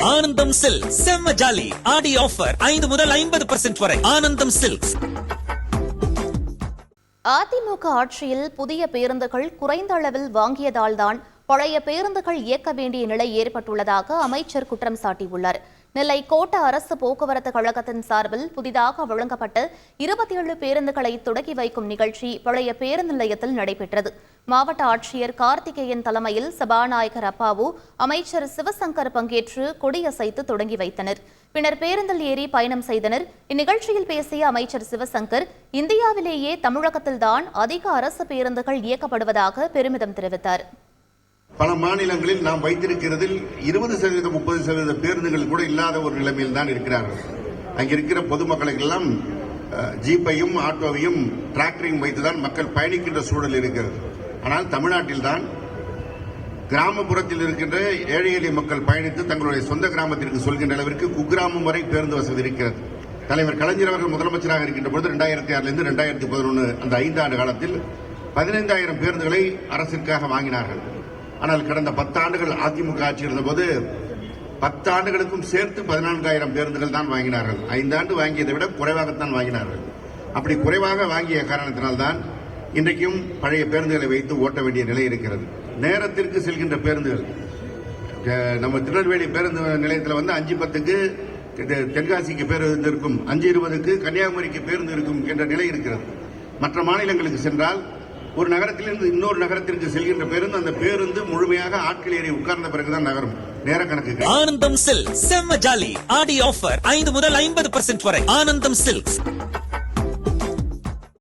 ஆனந்தம் சில்க் செம்ம ஜாலி. ஆடி ஆஃபர் ஐந்து முதல் ஐம்பது பர்சன்ட் வரை. ஆனந்தம் சில்க்ஸ் அதிமுக ஆட்சியில் புதிய பேருந்துகள் குறைந்த அளவில் வாங்கியதால்தான் பழைய பேருந்துகள் இயக்க வேண்டிய நிலை ஏற்பட்டுள்ளதாக அமைச்சர் குற்றம் சாட்டியுள்ளார். நெல்லை கோட்ட அரசு போக்குவரத்து கழகத்தின் சார்பில் புதிதாக வழங்கப்பட்ட இருபத்தி ஏழு பேருந்துகளை தொடங்கி வைக்கும் நிகழ்ச்சி பழைய பேருந்து நிலையத்தில் நடைபெற்றது. மாவட்ட ஆட்சியர் கார்த்திகேயன் தலைமையில் சபாநாயகர் அப்பாவு அமைச்சர் சிவசங்கர் பங்கேற்று கொடியசைத்து தொடங்கி வைத்தனர். பின்னர் பேருந்தில் ஏறி பயணம் செய்தனர். இந்நிகழ்ச்சியில் பேசிய அமைச்சர் சிவசங்கர் இந்தியாவிலேயே தமிழகத்தில்தான் அதிக அரசு பேருந்துகள் இயக்கப்படுவதாக பெருமிதம் தெரிவித்தார். பல மாநிலங்களில் நாம் வைத்திருக்கிறதில் இருபது சதவீதம் முப்பது சதவீத பேருந்துகள் கூட இல்லாத ஒரு நிலைமையில் தான் இருக்கிறார்கள். அங்கே இருக்கிற பொதுமக்களுக்கு எல்லாம் ஜீப்பையும் ஆட்டோவையும் டிராக்டரையும் வைத்துதான் மக்கள் பயணிக்கின்ற சூழல் இருக்கிறது. ஆனால் தமிழ்நாட்டில் தான் கிராமப்புறத்தில் இருக்கின்ற ஏழை எளிய மக்கள் பயணித்து தங்களுடைய சொந்த கிராமத்திற்கு சொல்கின்ற அளவிற்கு குக்கிராமம் வரை பேருந்து வசதி இருக்கிறது. தலைவர் கலைஞர் அவர்கள் முதலமைச்சராக இருக்கின்ற பொழுது ரெண்டாயிரத்தி ஆறிலிருந்து ரெண்டாயிரத்தி பதினொன்று அந்த ஐந்தாண்டு காலத்தில் பதினைந்தாயிரம் பேருந்துகளை அரசிற்காக வாங்கினார்கள். ஆனால் கடந்த பத்தாண்டுகள் அதிமுக ஆட்சி இருந்தபோது பத்தாண்டுகளுக்கும் சேர்த்து பதினான்காயிரம் பேருந்துகள் தான் வாங்கினார்கள். ஐந்தாண்டு வாங்கியதை விட குறைவாகத்தான் வாங்கினார்கள். அப்படி குறைவாக வாங்கிய காரணத்தினால்தான் இன்றைக்கும் பழைய பேருந்துகளை வைத்து ஓட்ட வேண்டிய நிலை இருக்கிறது. நேரத்திற்கு செல்கின்ற பேருந்துகள் நம்ம திருநெல்வேலி பேருந்து நிலையத்தில் வந்து அஞ்சு பத்துக்கு தென்காசிக்கு பேருந்து இருக்கும் அஞ்சு இருபதுக்கு கன்னியாகுமரிக்கு பேருந்து இருக்கும் என்ற நிலை இருக்கிறது. மற்ற மாநிலங்களுக்கு சென்றால் ஒரு நகரத்திலிருந்து இன்னொரு நகரத்திற்கு செல்கின்ற பேருந்து அந்த பேருந்து முழுமையாக ஆட்கள் ஏறி உட்கார்ந்த பிறகுதான் நகரும். நேர கணக்கு ஆனந்தம் சில்க் செம்ம ஜாலி. ஆடி ஆஃபர். ஐந்து முதல் ஐம்பது பர்சன்ட் வரை. ஆனந்தம் சில்க்ஸ்.